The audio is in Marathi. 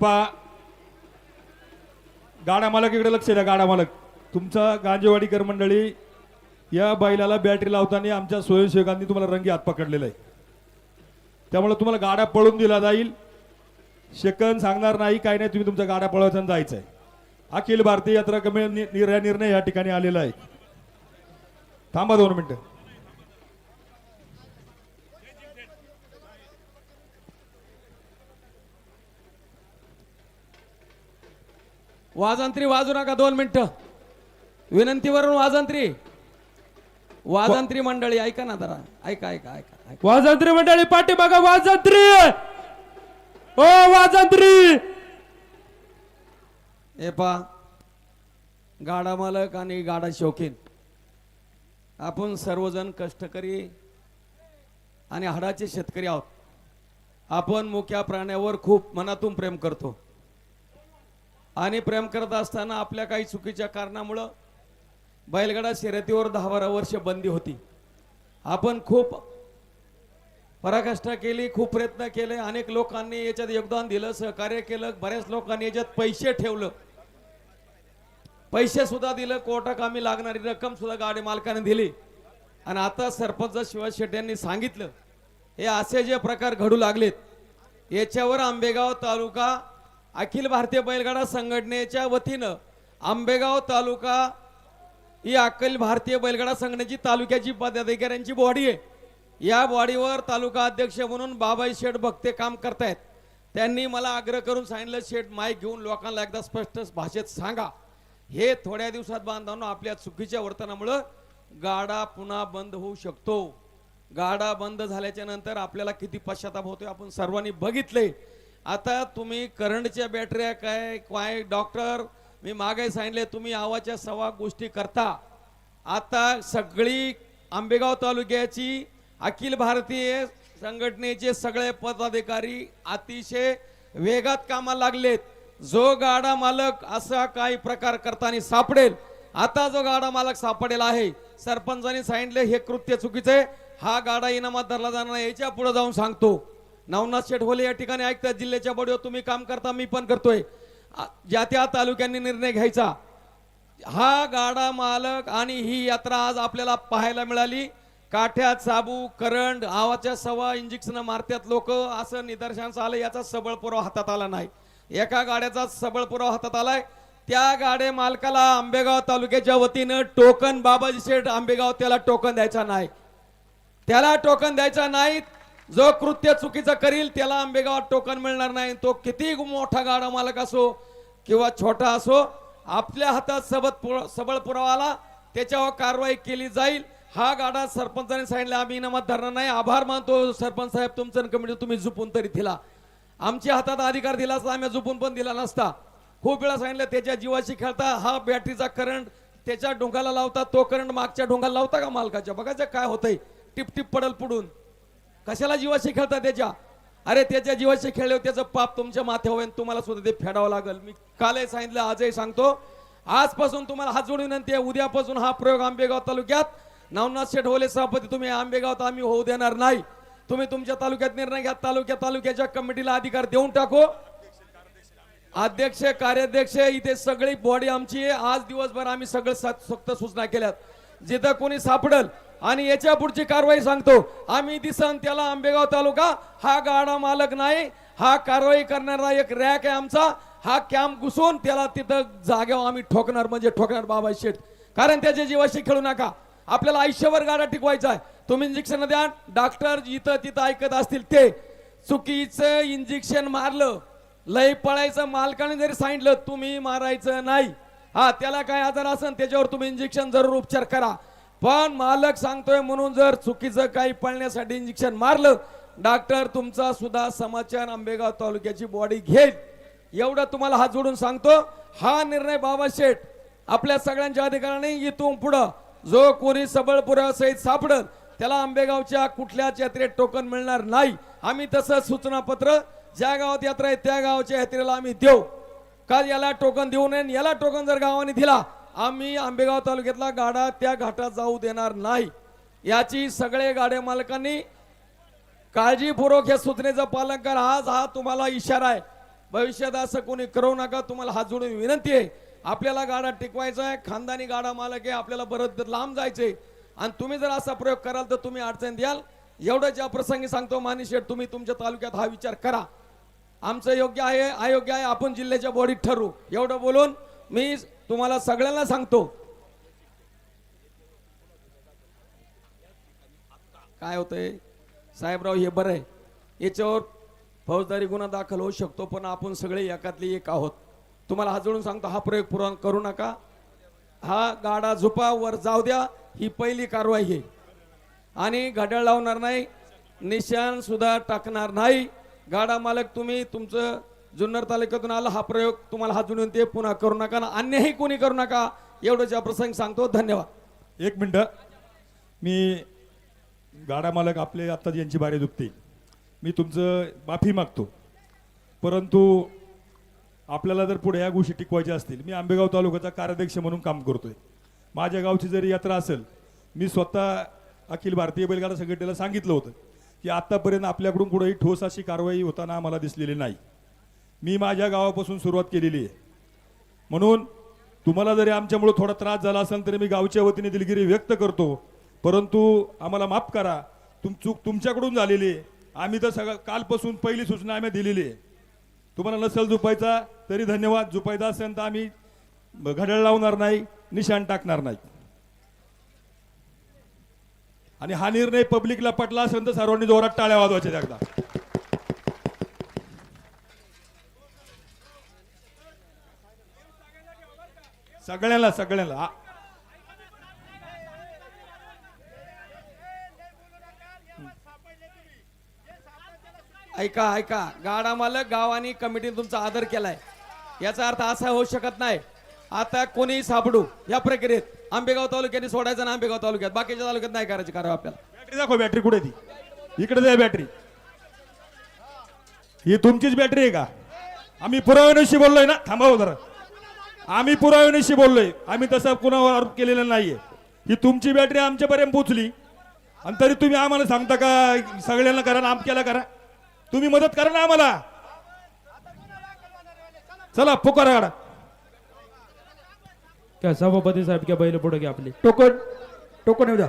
पा गाडा मालक इकडे लक्ष द्या गाडा मालक. तुमचा गांजेवाडीकर मंडळी या बैलाला बॅटरी लावताना आमच्या स्वयंसेवकांनी तुम्हाला रंगी हात पकडलेला आहे. त्यामुळे तुम्हाला गाड्या पळून दिला जाईल. सेकंद सांगणार नाही काही नाही तुम्ही तुमचा गाड्या पळवायचा जायचं आहे अखिल भारतीय यात्रा कमी निर्णय या ठिकाणी आलेला आहे. थांबा दोन मिनटं. वाजंत्री वाजू नका दोन मिनिटं. विनंतीवरून वाजंत्री वाजंत्री मंडळी ऐका ना जरा. ऐका ऐका ऐका ऐका. वाजंत्री मंडळी पाठीमागा वाजंत्री ओ वाजंत्री हे पा गाडा मालक आणि गाडा शौकीन. आपण सर्वजण कष्टकरी आणि हाडाचे शेतकरी आहोत. आपण मुक्या प्राण्यावर खूप मनातून प्रेम करतो. आणि प्रेम करत असताना आपल्या काही चुकीच्या कारणामुळं बैलगाडा शर्यतीवर दहा बारा वर्ष बंदी होती. आपण खूप पराकाष्ठा केली खूप प्रयत्न केले अनेक लोकांनी याच्यात योगदान दिलं सहकार्य केलं बऱ्याच लोकांनी याच्यात पैसे ठेवलं. पैसे सुद्धा दिलं कोर्टा कामी लागणारी रक्कम सुद्धा गाडी मालकाने दिली. आणि आता सरपंच शिवाजी शेट्टी यांनी सांगितलं हे असे जे प्रकार घडू लागलेत याच्यावर आंबेगाव तालुका अखिल भारतीय बैलगाडा संघटनेच्या वतीनं आंबेगाव तालुका ही अखिल भारतीय बैलगाडा संघटनेची तालुक्याची पदाधिकाऱ्यांची बॉडी आहे. या बॉडीवर तालुका अध्यक्ष म्हणून बाबाई शेठ भक्ते काम करतायत. त्यांनी मला आग्रह करून सांगितलं शेठ माईक घेऊन लोकांना एकदा स्पष्ट भाषेत सांगा. हे थोड्या दिवसात बांधवांनो आपल्या चुकीच्या वर्तनामुळं गाडा पुन्हा बंद होऊ शकतो. गाडा बंद झाल्याच्यानंतर आपल्याला किती पश्चाताप होतोय आपण सर्वांनी बघितले आता तुम्ही करंटच्या बॅटऱ्या काय काय? डॉक्टर मी मागे सांगितले तुम्ही आवाच्या सवा गोष्टी करता. आता सगळी आंबेगाव तालुक्याची अखिल भारतीय संघटनेचे सगळे पदाधिकारी अतिशय वेगात कामाला लागलेत. जो गाडा मालक असा काही प्रकार करताना सापडेल आता जो गाडा मालक सापडेल आहे. सरपंचांनी सांगितले हे कृत्य चुकीचं आहे. हा गाडा इनामात धरला जाणार नाही. याच्यापुढे जाऊन सांगतो. नवनाथ शेठवले या ठिकाणी ऐकतात जिल्ह्याच्या बडीवर तुम्ही काम करता मी पण करतोय. ज्या त्या तालुक्यांनी निर्णय घ्यायचा हा गाडा मालक आणि ही यात्रा आज आपल्याला पाहायला मिळाली. काठ्यात साबू करंट आवाच्या सवा इंजेक्शन मारत्यात लोक असं निदर्शनास आलं याचा सबळ पुरावा हातात आला नाही. एका गाड्याचा सबळ पुरावा हातात आलाय. त्या गाडे मालकाला आंबेगाव तालुक्याच्या वतीनं टोकन बाबाजी शेठ आंबेगाव त्याला टोकन द्यायचा नाही. त्याला टोकन द्यायचा नाही जो कृत्य चुकीचं करील त्याला आंबेगावात टोकन मिळणार नाही. तो किती मोठा गाडा मालक असो किंवा छोटा असो आपल्या हातात सबत सबळ पुरावा आला त्याच्यावर कारवाई केली जाईल. हा गाडा सरपंचाने सांगितलं आम्ही इनामात धरणार नाही. आभार मानतो सरपंच साहेब तुमचं कमिटी तुम्ही झुपून तरी दिला. आमच्या हातात अधिकार दिला असता आम्ही झुपून पण दिला नसता. खूप वेळा सांगितलं त्याच्या जीवाशी खेळता हा बॅटरीचा करंट त्याच्या डोंगाला लावता तो करंट मागच्या डोंगाला लावता का मालकाच्या? बघायचं काय होतंय. टिपटिप पडल पुढून. कशाला जीवाशी खेळता त्याच्या? अरे त्याच्या जीवाशी खेळल्यावर त्याचं पाप तुमच्या माथ्यावर आहे आणि तुम्हाला सुद्धा ते फेडावं लागेल. मी कालही सांगितलं आजही सांगतो. आजपासून तुम्हाला हात जोडून विनंती आहे उद्यापासून हा प्रयोग आंबेगाव तालुक्यात. नवनाथ ढोले सभापती तुम्ही आंबेगावात आम्ही होऊ देणार नाही. तुम्ही तुमच्या तालुक्यात निर्णय घ्या तालुक्या तालुक्याच्या कमिटीला अधिकार देऊन टाको. अध्यक्ष कार्याध्यक्ष इथे सगळी बॉडी आमची आहे. आज दिवसभर आम्ही सगळं स- सक्त सूचना केल्यात. जिथं कोणी सापडल आणि याच्या पुढची कारवाई सांगतो. आम्ही दिसन त्याला आंबेगाव तालुका हा गाडा मालक नाही हा कारवाई करणारा एक रॅक आहे आमचा हा कॅम्प घुसून त्याला तिथं जागेवर आम्ही ठोकणार म्हणजे ठोकणार बाबा शेठ. कारण त्याच्या जीवाशी खेळू नका. आपल्याला आयुष्यभर गाडा टिकवायचा आहे. तुम्ही इंजेक्शन द्या डॉक्टर इथं तिथं ऐकत असतील ते. चुकीचं इंजेक्शन मारलं लय पळायचं मालकाने जरी सांगितलं तुम्ही मारायचं नाही. हा त्याला काय आजार असेल त्याच्यावर तुम्ही इंजेक्शन जरूर उपचार करा. पण मालक सांगतोय म्हणून जर चुकीचं काही पळण्यासाठी इंजेक्शन मारलं डॉक्टर तुमचा सुद्धा समाचार आंबेगाव तालुक्याची बॉडी घेईल. एवढं तुम्हाला हात जोडून सांगतो हा निर्णय बाबा शेठ आपल्या सगळ्यांच्या अधिकाऱ्यांनी इथून पुढं. जो कोणी सबळ पुराव्यासहित सापडल त्याला आंबेगावच्या कुठल्याच यात्रेत टोकन मिळणार नाही. आम्ही तसं सूचनापत्र ज्या गावात यात्रा आहे त्या गावाच्या यात्रेला आम्ही देऊ. काल याला टोकन देऊ नये याला टोकन जर गावाने दिला आम्ही आंबेगाव तालुक्यातला गाडा त्या घाटात जाऊ देणार नाही. याची सगळे गाड्या मालकांनी काळजीपूर्वक या सूचनेचं पालन करा. आज हा तुम्हाला इशारा आहे. भविष्यात असं कोणी करू नका. तुम्हाला हात जोडून विनंती आहे. आपल्याला गाडा टिकवायचा आहे. खानदानी गाडा मालक आहे. आपल्याला बरं लांब जायचे आणि तुम्ही जर असा प्रयोग कराल तर तुम्ही अडचण द्याल. एवढं ज्या प्रसंगी सांगतो मानिशेठ तुम्ही तुमच्या तालुक्यात हा विचार करा. आमचं योग्य आहे अयोग्य आहे. आपण जिल्ह्याच्या बॉडीत ठरवू. एवढं बोलून मी तुम्हाला सगळ्यांना सांगतो. काय होतंय? साहेबराव हे बरं आहे. याच्यावर फौजदारी गुन्हा दाखल होऊ शकतो पण आपण सगळे एकातले एक आहोत. तुम्हाला हजळून सांगतो हा प्रयोग पुरण करू नका. हा गाडा झुपा वर जाऊ द्या. ही पहिली कारवाई आहे. आणि घड्याळ लावणार नाही निशाण सुद्धा टाकणार नाही. गाडा मालक तुम्ही तुमचं जुन्नर तालुक्यातून आला हा प्रयोग. तुम्हाला हात जोडून ते पुन्हा करू नका ना. अन्यही कोणी करू नका. एवढं ज्या प्रसंग सांगतो. धन्यवाद. एक मिनटं. मी गाडा मालक आपले आत्ता यांची बारी दुखते. मी तुमचं माफी मागतो. परंतु आपल्याला जर पुढे या गोष्टी टिकवायच्या असतील मी आंबेगाव तालुक्याचा कार्याध्यक्ष म्हणून काम करतोय. माझ्या गावची जरी यात्रा असेल मी स्वतः अखिल भारतीय बैलगाडा संघटनेला सांगितलं होतं की आत्तापर्यंत आपल्याकडून कुठेही ठोस अशी कारवाई होताना आम्हाला दिसलेली नाही. मी माझ्या गावापासून सुरुवात केलेली आहे. म्हणून तुम्हाला जरी आमच्यामुळे थोडा त्रास झाला असेल तरी मी गावच्या वतीने दिलगिरी व्यक्त करतो. परंतु आम्हाला माफ करा तुम चूक तुमच्याकडून झालेली आहे. आम्ही तर सगळं कालपासून पहिली सूचना आम्ही दिलेली आहे. तुम्हाला नसेल झुपायचा तरी धन्यवाद. झुपायचा असेल तर आम्ही घड्याळ लावणार नाही निशाण टाकणार नाही. आणि हा निर्णय पब्लिकला पटला असेल तर सर्वांनी जोरात टाळ्या वाजवायच्या एकदा. सगळ्यांना आ- ऐका ऐका. गाडा मालक गावानी कमिटीने तुमचा आदर केलाय. याचा अर्थ असा होऊ शकत नाही. आता कोणी सापडू या प्रक्रियेत. आंबेगाव तालुक्याने सोडायचं ना आंबेगाव तालुक्यात. बाकीच्या तालुक्यात नाही करायची कारवाई आपल्याला. बॅटरी दाखव बॅटरी कुठे ती? इकडे द्या बॅटरी. ही तुमचीच बॅटरी आहे का? आम्ही पुराव्याशी बोललोय ना. थांबा हो जरा. आम्ही पुराव्याशी बोललोय. आम्ही तसं कुणावर आरोप केलेला नाहीये. ही तुमची बॅटरी आमच्यापर्यंत पोचली आणि तरी तुम्ही आम्हाला सांगता का? सगळ्यांना करा ना आमक्याला करा. तुम्ही मदत करा ना आम्हाला. चला पुकारा गाडा. काय सभापती साहेब क्या बैल पुढे घ्या आपली. टोकन टोकन येऊ द्या.